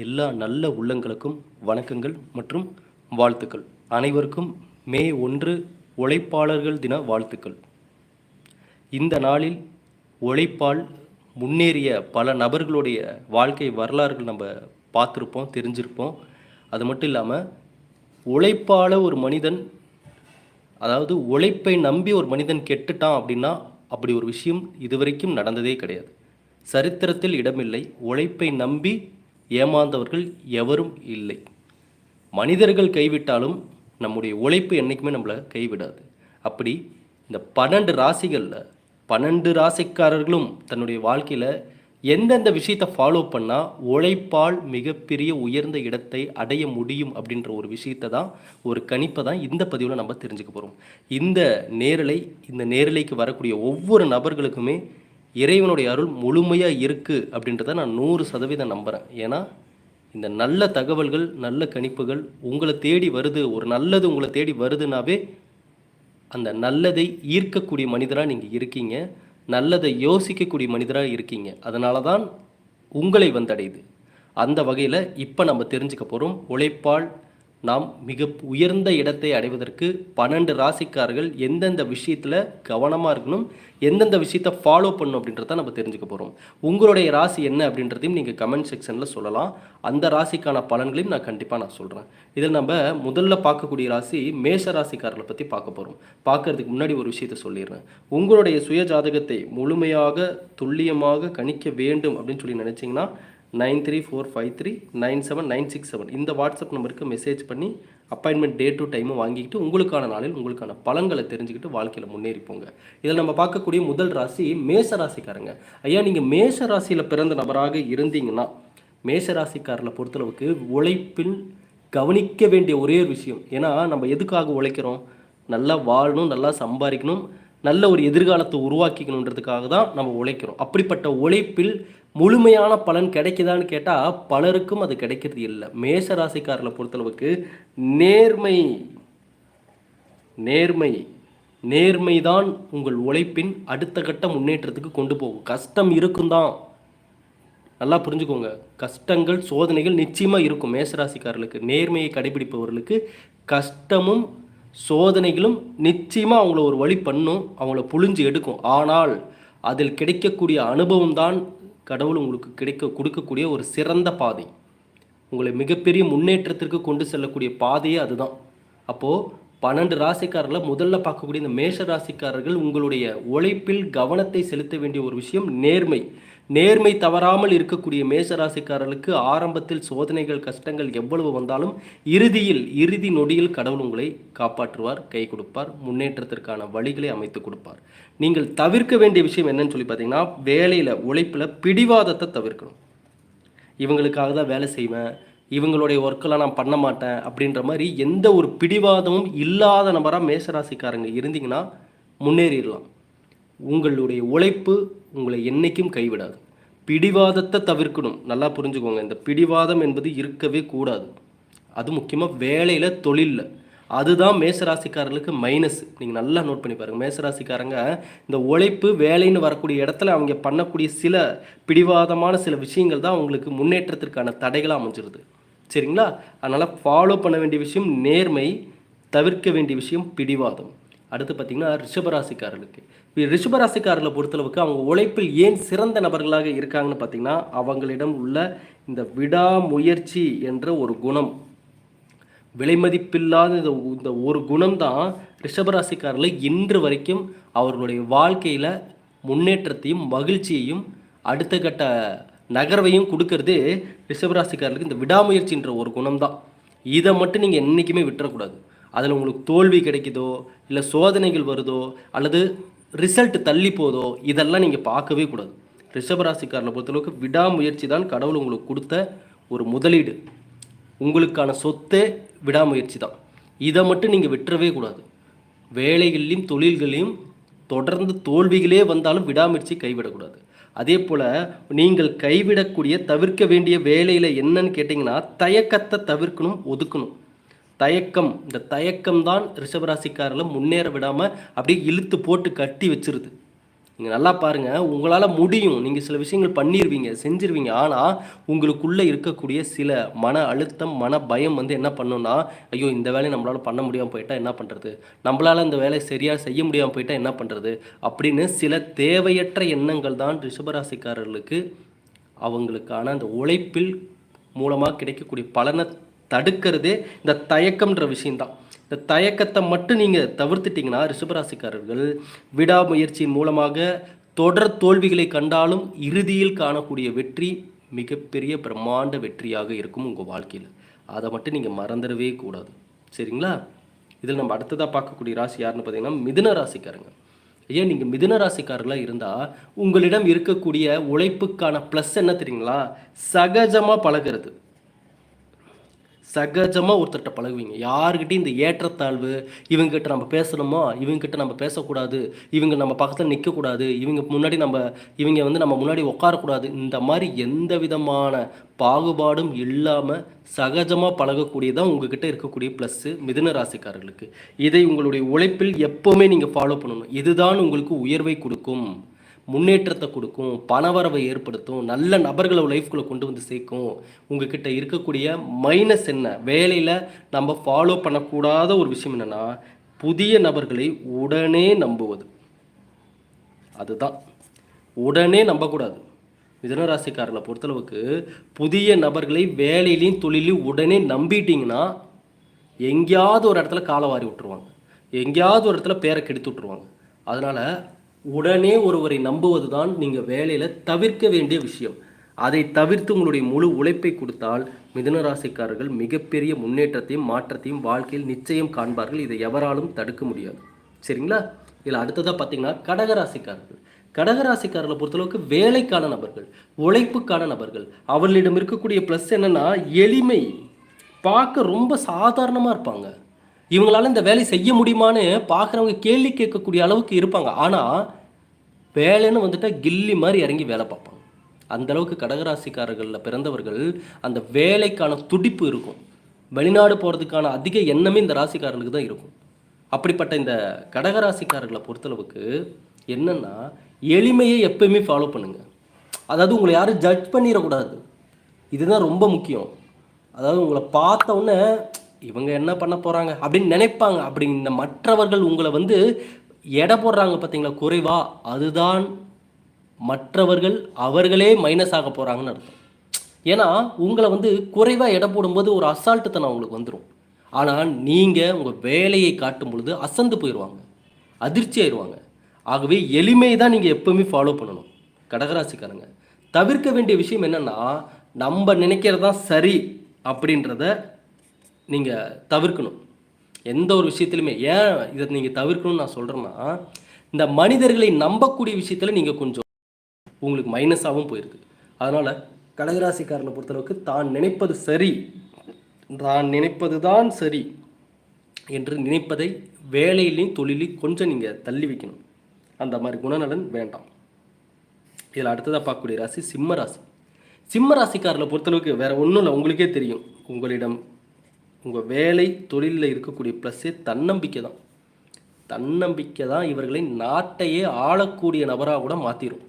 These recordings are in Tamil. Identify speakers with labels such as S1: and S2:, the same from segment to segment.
S1: எல்லா நல்ல உள்ளங்களுக்கும் வணக்கங்கள் மற்றும் வாழ்த்துக்கள். அனைவருக்கும் மே ஒன்று உழைப்பாளர்கள் தின வாழ்த்துக்கள். இந்த நாளில் உழைப்பால் முன்னேறிய பல நபர்களுடைய வாழ்க்கை வரலாறுகள் நம்ம பார்த்துருப்போம் தெரிஞ்சிருப்போம். அது மட்டும் இல்லாமல் உழைப்பால் ஒரு மனிதன் அதாவது உழைப்பை நம்பி ஒரு மனிதன் கெட்டுட்டான் அப்படின்னா அப்படி ஒரு விஷயம் இதுவரைக்கும் நடந்ததே கிடையாது. சரித்திரத்தில் இடமில்லை. உழைப்பை நம்பி ஏமாந்தவர்கள் எவரும் இல்லை. மனிதர்கள் கைவிட்டாலும் நம்முடைய உழைப்பு என்றைக்குமே நம்மளை கைவிடாது. அப்படி இந்த பன்னெண்டு ராசிகளில் பன்னெண்டு ராசிக்காரர்களும் தன்னுடைய வாழ்க்கையில் எந்தெந்த விஷயத்தை ஃபாலோ பண்ணால் உழைப்பால் மிகப்பெரிய உயர்ந்த இடத்தை அடைய முடியும் அப்படின்ற ஒரு விஷயத்தை தான் ஒரு கணிப்பை தான் இந்த பதிவில் நம்ம தெரிஞ்சுக்க போகிறோம் இந்த நேரலை இந்த நேரலைக்கு வரக்கூடிய ஒவ்வொரு நபர்களுக்குமே இறைவனுடைய அருள் முழுமையாக இருக்குது அப்படின்றத நான் நூறு சதவீதம் நம்புகிறேன் ஏன்னா இந்த நல்ல தகவல்கள் நல்ல கணிப்புகள் உங்களை தேடி வருது. ஒரு நல்லது உங்களை தேடி வருதுனாவே அந்த நல்லதை ஈர்க்கக்கூடிய மனிதராக நீங்கள் இருக்கீங்க. நல்லதை யோசிக்கக்கூடிய மனிதராக இருக்கீங்க. அதனால தான் உங்களை வந்தடையுது. அந்த வகையில் இப்போ நம்ம தெரிஞ்சுக்க போகிறோம் உழைப்பால் நாம் மிக உயர்ந்த இடத்தை அடைவதற்கு பன்னெண்டு ராசிக்காரர்கள் எந்தெந்த விஷயத்தில் கவனமாக இருக்கணும் எந்தெந்த விஷயத்தை ஃபாலோ பண்ணணும் அப்படின்றத நம்ம தெரிஞ்சுக்க போகிறோம் உங்களுடைய ராசி என்ன அப்படின்றதையும் நீங்கள் கமெண்ட் செக்ஷனில் சொல்லலாம். அந்த ராசிக்கான பலன்களையும் நான் கண்டிப்பாக நான் சொல்கிறேன் இதில் நம்ம முதல்ல பார்க்கக்கூடிய ராசி மேஷ ராசிக்காரர்களை பற்றி பார்க்க போகிறோம் பார்க்கறதுக்கு முன்னாடி ஒரு விஷயத்த சொல்லிடுறேன். உங்களுடைய சுய ஜாதகத்தை முழுமையாக துல்லியமாக கணிக்க வேண்டும் அப்படின்னு சொல்லி நினச்சிங்கன்னா nine three four five three nine seven nine six seven. இந்த வாட்ஸ்அப் நம்பருக்கு மெசேஜ் பண்ணி அப்பாயின்மெண்ட் டே டு டைமும் வாங்கிக்கிட்டு உங்களுக்கான நாளில் உங்களுக்கான பலன்களை தெரிஞ்சுக்கிட்டு வாழ்க்கையில் முன்னேறி போங்க. இதில் நம்ம பார்க்கக்கூடிய முதல் ராசி மேச ராசிக்காரங்க. ஐயா நீங்கள் மேச ராசியில் பிறந்த நபராக இருந்தீங்கன்னா மேச ராசிக்காரரை பொறுத்தளவுக்கு உழைப்பில் கவனிக்க வேண்டிய ஒரே ஒரு விஷயம். ஏன்னா நம்ம எதுக்காக உழைக்கிறோம்? நல்லா வாழணும் நல்லா சம்பாதிக்கணும் நல்ல ஒரு எதிர்காலத்தை உருவாக்கிக்கணுன்றதுக்காக தான் நம்ம உழைக்கிறோம். அப்படிப்பட்ட உழைப்பில் முழுமையான பலன் கிடைக்குதான்னு கேட்டால் பலருக்கும் அது கிடைக்கிறது இல்லை. மேச ராசிக்காரர்களை பொறுத்தளவுக்கு நேர்மை நேர்மை நேர்மைதான் உங்கள் உழைப்பின் அடுத்த கட்ட முன்னேற்றத்துக்கு கொண்டு போகும். கஷ்டம் இருக்கும் தான் நல்லா புரிஞ்சுக்கோங்க. கஷ்டங்கள் சோதனைகள் நிச்சயமாக இருக்கும் மேசராசிக்காரர்களுக்கு. நேர்மையை கடைபிடிப்பவர்களுக்கு கஷ்டமும் சோதனைகளும் நிச்சயமாக அவங்கள ஒரு வழி பண்ணும் அவங்கள புழிஞ்சு எடுக்கும். ஆனால் அதில் கிடைக்கக்கூடிய அனுபவம் தான் கடவுள் உங்களுக்கு கிடைக்க கொடுக்கக்கூடிய ஒரு சிறந்த பாதை. உங்களை மிகப்பெரிய முன்னேற்றத்திற்கு கொண்டு செல்லக்கூடிய பாதையே அதுதான். அப்போது பன்னெண்டு ராசிக்காரர்களில் முதல்ல பார்க்கக்கூடிய இந்த மேஷ ராசிக்காரர்கள் உங்களுடைய உழைப்பில் கவனத்தை செலுத்த வேண்டிய ஒரு விஷயம் நேர்மை. நேர்மை தவறாமல் இருக்கக்கூடிய மேசராசிக்காரர்களுக்கு ஆரம்பத்தில் சோதனைகள் கஷ்டங்கள் எவ்வளவு வந்தாலும் இறுதியில் இறுதி நொடியில் கடவுள் உங்களை காப்பாற்றுவார் கை கொடுப்பார் முன்னேற்றத்திற்கான வழிகளை அமைத்து கொடுப்பார். நீங்கள் தவிர்க்க வேண்டிய விஷயம் என்னன்னு சொல்லி பார்த்தீங்கன்னா வேலையில் உழைப்பில் பிடிவாதத்தை தவிர்க்கணும். இவங்களுக்காக தான் வேலை செய்வேன் இவங்களுடைய ஒர்க்கெல்லாம் நான் பண்ண மாட்டேன் அப்படின்ற மாதிரி எந்த ஒரு பிடிவாதமும் இல்லாத நபராக மேசராசிக்காரங்க இருந்தீங்கன்னா முன்னேறிடலாம். உங்களுடைய உழைப்பு உங்களை என்றைக்கும் கைவிடாது. பிடிவாதத்தை தவிர்க்கணும். நல்லா புரிஞ்சுக்கோங்க. இந்த பிடிவாதம் என்பது இருக்கவே கூடாது. அது முக்கியமாக வேலையில் தொழிலில். அதுதான் மேசராசிக்காரர்களுக்கு மைனஸ் நீங்கள் நல்லா நோட் பண்ணி பாருங்கள் மேசராசிக்காரங்க இந்த உழைப்பு வேலைன்னு வரக்கூடிய இடத்துல அவங்க பண்ணக்கூடிய சில பிடிவாதமான சில விஷயங்கள் தான் அவங்களுக்கு முன்னேற்றத்திற்கான தடைகளாக அமைஞ்சிருது. சரிங்களா? அதனால் ஃபாலோ பண்ண வேண்டிய விஷயம் நேர்மை தவிர்க்க வேண்டிய விஷயம் பிடிவாதம். அடுத்து பார்த்திங்கன்னா ரிஷபராசிக்காரர்களுக்கு. ரிஷபராசிக்காரர்களை பொறுத்தளவுக்கு அவங்க உழைப்பில் ஏன் சிறந்த நபர்களாக இருக்காங்கன்னு பார்த்திங்கன்னா அவங்களிடம் உள்ள இந்த விடாமுயற்சி என்ற ஒரு குணம். விலைமதிப்பில்லாத இந்த இந்த ஒரு குணம்தான் ரிஷபராசிக்காரர்களை இன்று வரைக்கும் அவர்களுடைய வாழ்க்கையில் முன்னேற்றத்தையும் மகிழ்ச்சியையும் அடுத்த கட்ட நகர்வையும் கொடுக்கறது ரிஷபராசிக்காரர்களுக்கு இந்த விடாமுயற்சின்ற ஒரு குணம் தான். இதை மட்டும் நீங்கள் என்றைக்குமே விட்டுறக்கூடாது. அதில் உங்களுக்கு தோல்வி கிடைக்குதோ இல்லை சோதனைகள் வருதோ அல்லது ரிசல்ட் தள்ளி போதோ இதெல்லாம் நீங்கள் பார்க்கவே கூடாது. ரிஷபராசிக்காரனை பொறுத்தளவுக்கு விடாமுயற்சி தான் கடவுள் உங்களுக்கு கொடுத்த ஒரு முதலீடு. உங்களுக்கான சொத்தே விடாமுயற்சி தான். இதை மட்டும் நீங்கள் விட்டுறவே கூடாது. வேலைகள்லையும் தொழில்களையும் தொடர்ந்து தோல்விகளே வந்தாலும் விடாமுயற்சி கைவிடக்கூடாது. அதே போல் நீங்கள் கைவிடக்கூடிய தவிர்க்க வேண்டிய வேலையில் என்னன்னு கேட்டிங்கன்னா தயக்கத்தை தவிர்க்கணும் ஒதுக்கணும். தயக்கம். இந்த தயக்கம் தான் ரிஷபராசிக்காரில் முன்னேற விடாமல் அப்படியே இழுத்து போட்டு கட்டி வச்சிருது. நீங்கள் நல்லா பாருங்கள் உங்களால் முடியும். நீங்கள் சில விஷயங்கள் பண்ணிடுவீங்க செஞ்சிருவீங்க. ஆனால் உங்களுக்குள்ளே இருக்கக்கூடிய சில மன அழுத்தம் மன பயம் வந்து என்ன பண்ணுன்னா ஐயோ இந்த வேலையை நம்மளால் பண்ண முடியாமல் போயிட்டா என்ன பண்ணுறது நம்மளால் இந்த வேலையை சரியாக செய்ய முடியாமல் போயிட்டா என்ன பண்ணுறது அப்படின்னு சில தேவையற்ற எண்ணங்கள் தான் ரிஷபராசிக்காரர்களுக்கு அவங்களுக்கான அந்த உழைப்பில் மூலமாக கிடைக்கக்கூடிய பலனை தடுக்கிறதே இந்த தயக்கம்ன்ற விஷயந்தான் இந்த தயக்கத்தை மட்டும் நீங்கள் தவிர்த்துட்டிங்கன்னா ரிஷபராசிக்காரர்கள் விடாமுயற்சியின் மூலமாக தொடர் தோல்விகளை கண்டாலும் இறுதியில் காணக்கூடிய வெற்றி மிகப்பெரிய பிரம்மாண்ட வெற்றியாக இருக்கும் உங்கள் வாழ்க்கையில். அதை மட்டும் நீங்கள் மறந்துடவே கூடாது. சரிங்களா? இதில் நம்ம அடுத்ததாக பார்க்கக்கூடிய ராசி யாருன்னு பார்த்தீங்கன்னா மிதுன ராசிக்காரங்க. ஏன் நீங்கள் மிதுன ராசிக்காரர்களாக இருந்தால் உங்களிடம் இருக்கக்கூடிய உழைப்புக்கான ப்ளஸ் என்ன தெரியுங்களா? சகஜமாக பழகிறது. சகஜமாக ஒருத்தர்கிட்ட பழகுவீங்க. யாருக்கிட்டையும் இந்த ஏற்றத்தாழ்வு இவங்ககிட்ட நம்ம பேசணுமோ? இவங்ககிட்ட நம்ம பேசக்கூடாது. இவங்க நம்ம பக்கத்தில் நிற்கக்கூடாது இவங்க முன்னாடி நம்ம இவங்க வந்து நம்ம முன்னாடி உட்காரக்கூடாது இந்த மாதிரி எந்த விதமான பாகுபாடும் இல்லாமல் சகஜமாக பழகக்கூடியதான் உங்ககிட்ட இருக்கக்கூடிய ப்ளஸ்ஸு மிதுன ராசிக்காரர்களுக்கு. இதை உங்களுடைய உழைப்பில் எப்போவுமே நீங்கள் ஃபாலோ பண்ணணும். இதுதான் உங்களுக்கு உயர்வை கொடுக்கும். முன்னேற்றத்தை கொடுக்கும் பணவரவை ஏற்படுத்தும் நல்ல நபர்களை லைஃப்குள்ளே கொண்டு வந்து சேர்க்கும் உங்ககிட்ட இருக்கக்கூடிய மைனஸ் என்ன? வேலையில் நம்ம ஃபாலோ பண்ணக்கூடாத ஒரு விஷயம் என்னென்னா புதிய நபர்களை உடனே நம்புவது. அதுதான். உடனே நம்பக்கூடாது. மிதனராசிக்காரர்களை பொறுத்தளவுக்கு புதிய நபர்களை வேலையிலையும் தொழிலையும் உடனே நம்பிட்டீங்கன்னா எங்கேயாவது ஒரு இடத்துல காலை வாரி விட்டுருவாங்க. எங்கேயாவது ஒரு இடத்துல பேரை கெடுத்து விட்ருவாங்க அதனால் உடனே ஒருவரை நம்புவது தான் நீங்கள் வேலையில் தவிர்க்க வேண்டிய விஷயம். அதை தவிர்த்து உங்களுடைய முழு உழைப்பை கொடுத்தால் மிதுனராசிக்காரர்கள் மிகப்பெரிய முன்னேற்றத்தையும் மாற்றத்தையும் வாழ்க்கையில் நிச்சயம் காண்பார்கள். இதை எவராலும் தடுக்க முடியாது. சரிங்களா? இதில் அடுத்ததாக பார்த்தீங்கன்னா கடகராசிக்காரர்கள் கடகராசிக்காரர்களை பொறுத்தளவுக்கு வேலைக்கான நபர்கள் உழைப்புக்கான நபர்கள். அவர்களிடம் இருக்கக்கூடிய ப்ளஸ் என்னென்னா எளிமை. பார்க்க ரொம்ப சாதாரணமாக இருப்பாங்க. இவங்களால இந்த வேலை செய்ய முடியுமான்னு பார்க்குறவங்க கேள்வி கேட்கக்கூடிய அளவுக்கு இருப்பாங்க. ஆனால் வேலைன்னு வந்துட்டால் கில்லி மாதிரி இறங்கி வேலை பார்ப்பாங்க. அந்த அளவுக்கு கடகராசிக்காரர்களில் பிறந்தவர்கள் அந்த வேலைக்கான துடிப்பு இருக்கும். வெளிநாடு போகிறதுக்கான அதிக எண்ணமே இந்த ராசிக்காரர்களுக்கு தான் இருக்கும். அப்படிப்பட்ட இந்த கடகராசிக்காரர்களை பொறுத்தளவுக்கு என்னென்னா எளிமையை எப்பயுமே ஃபாலோ பண்ணுங்கள் அதாவது உங்களை யாரும் ஜட்ஜ் பண்ணிடக்கூடாது. இதுதான் ரொம்ப முக்கியம். அதாவது உங்களை பார்த்த உடனே இவங்க என்ன பண்ண போகிறாங்க அப்படின்னு நினைப்பாங்க. அப்படி இந்த மற்றவர்கள் உங்களை வந்து எடை போடுறாங்க பார்த்தீங்களா? குறைவா? அதுதான் மற்றவர்கள் அவர்களே மைனஸ் ஆக போகிறாங்கன்னு அர்த்தம். ஏன்னா உங்களை வந்து குறைவாக எடை போடும்போது ஒரு அசால்ட்டுத்தனம் உங்களுக்கு வந்துடும் ஆனால் நீங்கள் உங்கள் வேலையை காட்டும் பொழுது அசந்து போயிடுவாங்க அதிர்ச்சி ஆயிடுவாங்க ஆகவே எளிமையை தான் நீங்கள் எப்போவுமே ஃபாலோ பண்ணணும். கடகராசிக்காரங்க தவிர்க்க வேண்டிய விஷயம் என்னென்னா நம்ம நினைக்கிறது தான் சரி அப்படின்றத நீங்கள் தவிர்க்கணும். எந்த ஒரு விஷயத்துலையுமே ஏன் இதை நீங்கள் தவிர்க்கணும்னு நான் சொல்கிறேன்னா இந்த மனிதர்களை நம்பக்கூடிய விஷயத்தில் நீங்கள் கொஞ்சம் உங்களுக்கு மைனஸாகவும் போயிருக்கு. அதனால் கடகராசிக்காரனை பொறுத்தளவுக்கு தான் நினைப்பது சரி தான் நினைப்பது தான் சரி என்று நினைப்பதை வேலையிலையும் தொழிலையும் கொஞ்சம் நீங்கள் தள்ளி வைக்கணும். அந்த மாதிரி குணநலன் வேண்டாம். இதில் அடுத்ததாக பார்க்கக்கூடிய ராசி சிம்ம ராசி. சிம்ம ராசிக்காரில் பொறுத்தளவுக்கு வேறு ஒன்றும் இல்லை உங்களுக்கே தெரியும். உங்களிடம் உங்கள் வேலை தொழிலில் இருக்கக்கூடிய ப்ளஸ்ஸே தன்னம்பிக்கை தான். தன்னம்பிக்கை தான் இவர்களை நாட்டையே ஆளக்கூடிய நபராக கூட மாற்றிடும்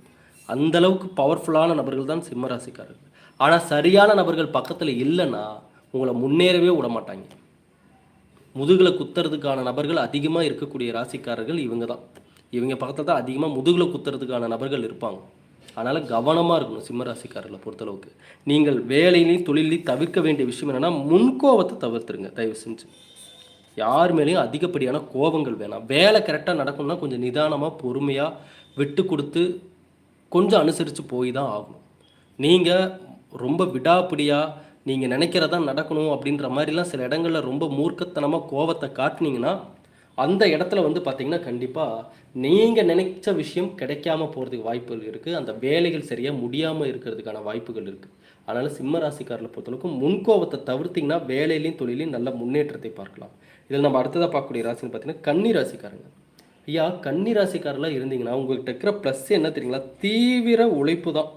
S1: அந்தளவுக்கு பவர்ஃபுல்லான நபர்கள் தான் சிம்ம ராசிக்காரர்கள் ஆனால் சரியான நபர்கள் பக்கத்தில் இல்லைன்னா உங்களை முன்னேறவே விட மாட்டாங்க. முதுகில் குத்துறதுக்கான நபர்கள் அதிகமாக இருக்கக்கூடிய ராசிக்காரர்கள் இவங்க தான். இவங்க பக்கத்தில் தான் அதிகமாக முதுகில் குத்துறதுக்கான நபர்கள் இருப்பாங்க. அதனால் கவனமாக இருக்கணும் சிம்மராசிக்காரர்களை பொறுத்தளவுக்கு. நீங்கள் வேலையிலையும் தொழிலையும் தவிர்க்க வேண்டிய விஷயம் என்னென்னா முன்கோபத்தை தவிர்த்துருங்க தயவு செஞ்சு. யார் மேலேயும் அதிகப்படியான கோபங்கள் வேணாம். வேலை கரெக்டாக நடக்கணும்னா கொஞ்சம் நிதானமாக பொறுமையாக விட்டு கொடுத்து கொஞ்சம் அனுசரித்து போய் தான் ஆகணும். நீங்கள் ரொம்ப விடாப்பிடியாக நீங்கள் நினைக்கிறதா நடக்கணும் அப்படின்ற மாதிரிலாம் சில இடங்களில் ரொம்ப மூர்க்கத்தனமாக கோபத்தை காட்டினீங்கன்னா அந்த இடத்துல வந்து பார்த்திங்கன்னா கண்டிப்பாக நீங்கள் நினைச்ச விஷயம் கிடைக்காம போகிறதுக்கு வாய்ப்புகள் இருக்குது அந்த வேலைகள் சரியாக முடியாமல் இருக்கிறதுக்கான வாய்ப்புகள் இருக்குது அதனால் சிம்ம ராசிக்காரில் பொறுத்தளவுக்கு முன்கோபத்தை தவிர்த்திங்கன்னா வேலையிலையும் தொழிலையும் நல்ல முன்னேற்றத்தை பார்க்கலாம். இதில் நம்ம அடுத்ததாக பார்க்கக்கூடிய ராசின்னு பார்த்தீங்கன்னா கன்னி ராசிக்காரங்க. ஐயா கன்னி ராசிக்காரெலாம் இருந்தீங்கன்னா உங்கள்கிட்ட இருக்கிற ப்ளஸ் என்ன தெரியுங்களா? தீவிர உழைப்பு தான்.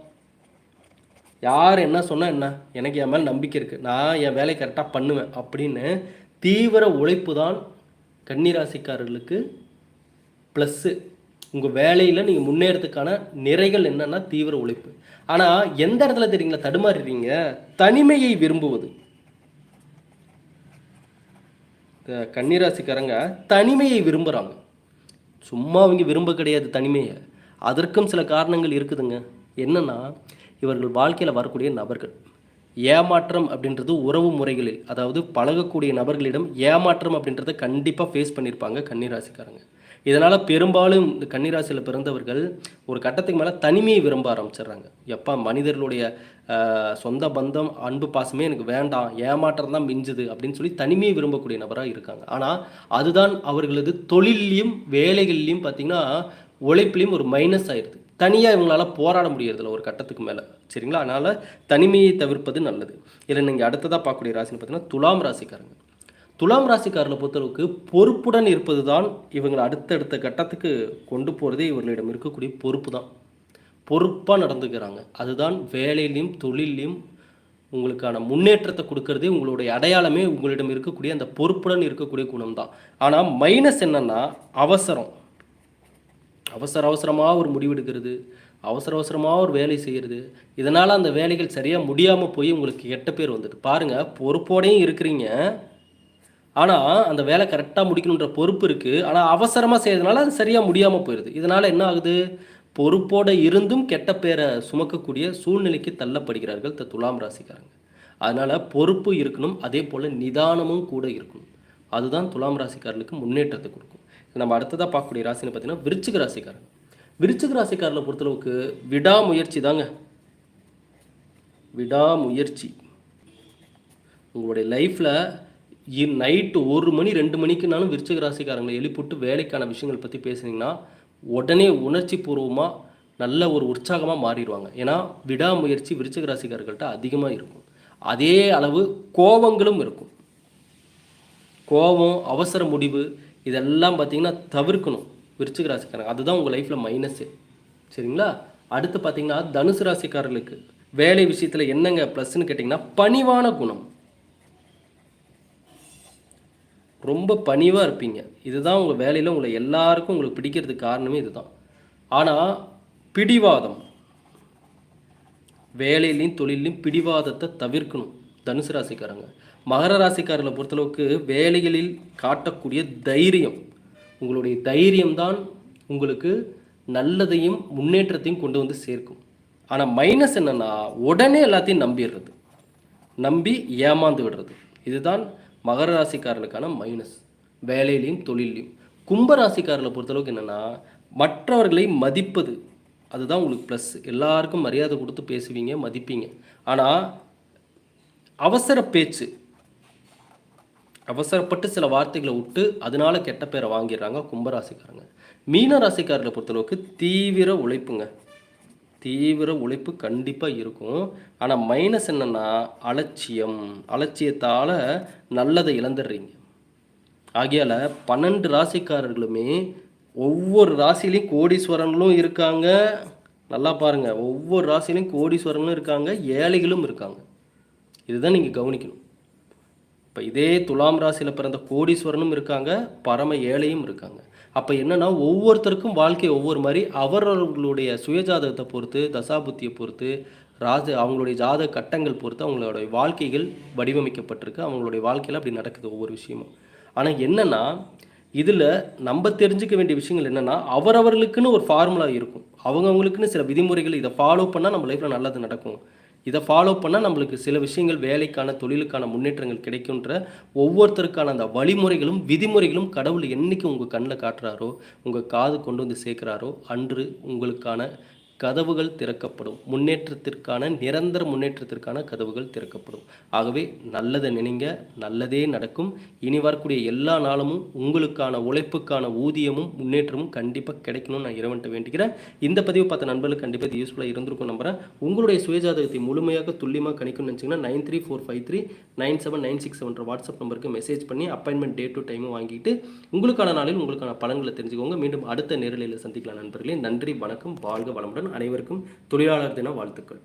S1: யார் என்ன சொன்னால் என்ன? எனக்கு என் மேலே நம்பிக்கை இருக்குது நான் என் வேலையை கரெக்டாக பண்ணுவேன் அப்படின்னு தீவிர உழைப்பு தான் கன்னிராசிக்காரர்களுக்கு ப்ளஸ்ஸு உங்கள் வேலையில் நீங்கள் முன்னேறதுக்கான நிறைகள் என்னன்னா தீவிர உழைப்பு. ஆனால் எந்த இடத்துல தெரியுங்களா? தடுமாறுறீங்க தனிமையை விரும்புவது. இந்த கன்னிராசிக்காரங்க தனிமையை விரும்புகிறாங்க சும்மா அவங்க விரும்ப கிடையாது தனிமையை. அதற்கும் சில காரணங்கள் இருக்குதுங்க. என்னன்னா இவர்கள் வாழ்க்கையில் வரக்கூடிய நபர்கள். ஏமாற்றம் அப்படின்றது உறவு முறைகளில் அதாவது பழகக்கூடிய நபர்களிடம் ஏமாற்றம் அப்படின்றத கண்டிப்பாக ஃபேஸ் பண்ணியிருப்பாங்க கன்னிராசிக்காரங்க. இதனால் பெரும்பாலும் இந்த கன்னிராசியில் பிறந்தவர்கள் ஒரு கட்டத்துக்கு மேலே தனிமையை விரும்ப ஆரம்பிச்சிடுறாங்க. எப்பா மனிதர்களுடைய சொந்த பந்தம் அன்பு பாசமே எனக்கு வேண்டாம் ஏமாற்றம் தான் மிஞ்சுது அப்படின்னு சொல்லி தனிமையை விரும்பக்கூடிய நபராக இருக்காங்க. ஆனால் அதுதான் அவர்களது தொழிலையும் வேலைகள்லையும் பார்த்தீங்கன்னா உழைப்புலையும் ஒரு மைனஸ் ஆயிடுது. தனியாக இவங்களால போராட முடியறதில்ல ஒரு கட்டத்துக்கு மேலே. சரிங்களா? அதனால் தனிமையை தவிர்ப்பது நல்லது. இதில் நீங்கள் அடுத்ததாக பார்க்கக்கூடிய ராசின்னு பார்த்தீங்கன்னா துலாம் ராசிக்காரங்க. துலாம் ராசிக்காரர்களை பொறுத்தளவுக்கு பொறுப்புடன் இருப்பது தான் இவங்களை அடுத்தடுத்த கட்டத்துக்கு கொண்டு போகிறதே இவர்களிடம் இருக்கக்கூடிய பொறுப்பு தான் பொறுப்பாக நடந்துக்கிறாங்க. அதுதான் வேலையிலையும் தொழிலையும் உங்களுக்கான முன்னேற்றத்தை கொடுக்கறதே உங்களுடைய அடையாளமே உங்களிடம் இருக்கக்கூடிய அந்த பொறுப்புடன் இருக்கக்கூடிய குணம் தான் ஆனால் மைனஸ் என்னன்னா அவசரம். அவசர அவசரமாக ஒரு முடிவெடுக்கிறது அவசர அவசரமாக ஒரு வேலை செய்கிறது இதனால் அந்த வேலைகள் சரியாக முடியாமல் போய் உங்களுக்கு கெட்ட பேர் வந்துடுது பாருங்கள் பொறுப்போடையும் இருக்கிறீங்க. ஆனால் அந்த வேலை கரெக்டாக முடிக்கணுன்ற பொறுப்பு இருக்குது ஆனால் அவசரமாக செய்யறதுனால அது சரியாக முடியாமல் போயிடுது இதனால் என்ன ஆகுது? பொறுப்போடு இருந்தும் கெட்ட பேரை சுமக்கக்கூடிய சூழ்நிலைக்கு தள்ளப்படுகிறார்கள் த துலாம் ராசிக்காரங்க. அதனால் பொறுப்பு இருக்கணும் அதே போல் நிதானமும் கூட இருக்கணும். அதுதான் துலாம் ராசிக்காரர்களுக்கு முன்னேற்றத்தை கொடுக்கும். நம்ம அடுத்ததாக பார்க்கக்கூடிய ராசின்னு பார்த்தீங்கன்னா விருச்சிக ராசிக்காரங்க. விருச்சிக ராசிக்காரர்களை பொறுத்தளவுக்கு விடாமுயற்சி தாங்க. விடாமுயற்சி. உங்களுடைய லைஃப்பில் நைட்டு ஒரு மணி ரெண்டு மணிக்குனாலும் விருச்சிக ராசிக்காரங்களை எழுப்பிவிட்டு வேலைக்கான விஷயங்கள் பற்றி பேசுனீங்கன்னா உடனே உணர்ச்சி பூர்வமாக நல்ல ஒரு உற்சாகமாக மாறிடுவாங்க. ஏன்னா விடாமுயற்சி விருச்சிக ராசிக்காரர்கள்ட்ட அதிகமாக இருக்கும். அதே அளவு கோபங்களும் இருக்கும். கோபம் அவசர முடிவு இதெல்லாம் பார்த்திங்கன்னா தவிர்க்கணும் விருச்சிக ராசிக்காரங்க. அதுதான் உங்கள் லைஃப்பில் மைனஸு சரிங்களா? அடுத்து பார்த்தீங்கன்னா தனுசு ராசிக்காரர்களுக்கு வேலை விஷயத்தில் என்னங்க ப்ளஸ்ன்னு கேட்டிங்கன்னா பணிவான குணம். ரொம்ப பணிவாக இருப்பீங்க. இதுதான் உங்கள் வேலையில் உங்களை எல்லாருக்கும் உங்களுக்கு பிடிக்கிறதுக்கு காரணமே இதுதான். ஆனால் பிடிவாதம். வேலையிலையும் தொழிலையும் பிடிவாதத்தை தவிர்க்கணும் தனுசு ராசிக்காரங்க. மகர ராசிக்காரர்களை பொறுத்தளவுக்கு வேலைகளில் காட்டக்கூடிய தைரியம். உங்களுடைய தைரியம்தான் உங்களுக்கு நல்லதையும் முன்னேற்றத்தையும் கொண்டு வந்து சேர்க்கும். ஆனால் மைனஸ் என்னென்னா உடனே எல்லாத்தையும் நம்பிடுறது. நம்பி ஏமாந்து விடுறது. இதுதான் மகர ராசிக்காரர்களுக்கான மைனஸ் வேலையிலையும் தொழிலையும் கும்ப ராசிக்காரர்களை பொறுத்தளவுக்கு என்னென்னா மற்றவர்களை மதிப்பது. அதுதான் உங்களுக்கு ப்ளஸ் எல்லாருக்கும் மரியாதை கொடுத்து பேசுவீங்க மதிப்பீங்க. ஆனால் அவசர பேச்சு. அவசரப்பட்டு சில வார்த்தைகளை விட்டு அதனால கெட்ட பேரை வாங்கிடுறாங்க கும்பராசிக்காரங்க மீன ராசிக்காரர்களை பொறுத்தளவுக்கு தீவிர உழைப்புங்க. தீவிர உழைப்பு கண்டிப்பாக இருக்கும். ஆனால் மைனஸ் என்னன்னா அலட்சியம். அலட்சியத்தால் நல்லதை இழந்துடுறீங்க. ஆகையால் பன்னெண்டு ராசிக்காரர்களுமே ஒவ்வொரு ராசிலையும் கோடீஸ்வரங்களும் இருக்காங்க. நல்லா பாருங்கள் ஒவ்வொரு ராசிலையும் கோடீஸ்வரங்களும் இருக்காங்க. ஏழைகளும் இருக்காங்க. இதுதான் நீங்கள் கவனிக்கணும். இப்போ இதே துலாம் ராசியில் பிறந்த கோடீஸ்வரனும் இருக்காங்க. பரம ஏழையும் இருக்காங்க. அப்போ என்னென்னா ஒவ்வொருத்தருக்கும் வாழ்க்கை ஒவ்வொரு மாதிரி. அவரவர்களுடைய சுயஜாதகத்தை பொறுத்து தசாபுத்தியை பொறுத்து ராஜ அவங்களுடைய ஜாதக கட்டங்கள் பொறுத்து அவங்களுடைய வாழ்க்கைகள் வடிவமைக்கப்பட்டிருக்கு. அவங்களுடைய வாழ்க்கையில் அப்படி நடக்குது ஒவ்வொரு விஷயமும். ஆனால் என்னென்னா இதில் நம்ம தெரிஞ்சுக்க வேண்டிய விஷயங்கள் என்னென்னா அவரவர்களுக்குன்னு ஒரு ஃபார்முலா இருக்கும். அவங்கவுங்களுக்குன்னு சில விதிமுறைகள் இதை ஃபாலோ பண்ணால் நம்ம லைஃப்பில் நல்லது நடக்கும். இதை ஃபாலோ பண்ணால் நம்மளுக்கு சில விஷயங்கள் வேலைக்கான தொழிலுக்கான முன்னேற்றங்கள் கிடைக்குன்ற ஒவ்வொருத்தருக்கான அந்த வழிமுறைகளும் விதிமுறைகளும் கடவுள் என்றைக்கு உங்கள் கண்ணில் காட்டுறாரோ உங்கள் காது கொண்டு வந்து சேர்க்குறாரோ அன்று உங்களுக்கான கதவுகள் திறக்கப்படும். முன்னேற்றத்திற்கான நிரந்தர முன்னேற்றத்திற்கான கதவுகள் திறக்கப்படும். ஆகவே நல்லதை நினைங்க நல்லதே நடக்கும். இனி வரக்கூடிய எல்லா நாளமும் உங்களுக்கான உழைப்புக்கான ஊதியமும் முன்னேற்றமும் கண்டிப்பாக கிடைக்கணும்னு நான் இறைவன்ட்ட வேண்டிக்கிறேன் இந்த பதிவு பார்த்த நண்பர்களுக்கு கண்டிப்பாக இது யூஸ்ஃபுல்லாக இருந்திருக்கும் நம்புறேன். உங்களுடைய சுயஜாதகத்தை முழுமையாக துல்லியமாக கணிக்கணும்னு நினச்சிங்கன்னா nine three four five three nine seven nine six செவன்ற WhatsApp நம்பருக்கு மெசேஜ் பண்ணி அப்பாயின்மெண்ட் டே டு டைமும் வாங்கிட்டு உங்களுக்கான நாளில் உங்களுக்கான பலன்களை தெரிஞ்சுக்கோங்க. மீண்டும் அடுத்த நேரலையில் சந்திக்கலாம் நண்பர்களே. நன்றி வணக்கம். வாழ்க வளமுடன். அனைவருக்கும் தொழிலாளர் தின வாழ்த்துக்கள்.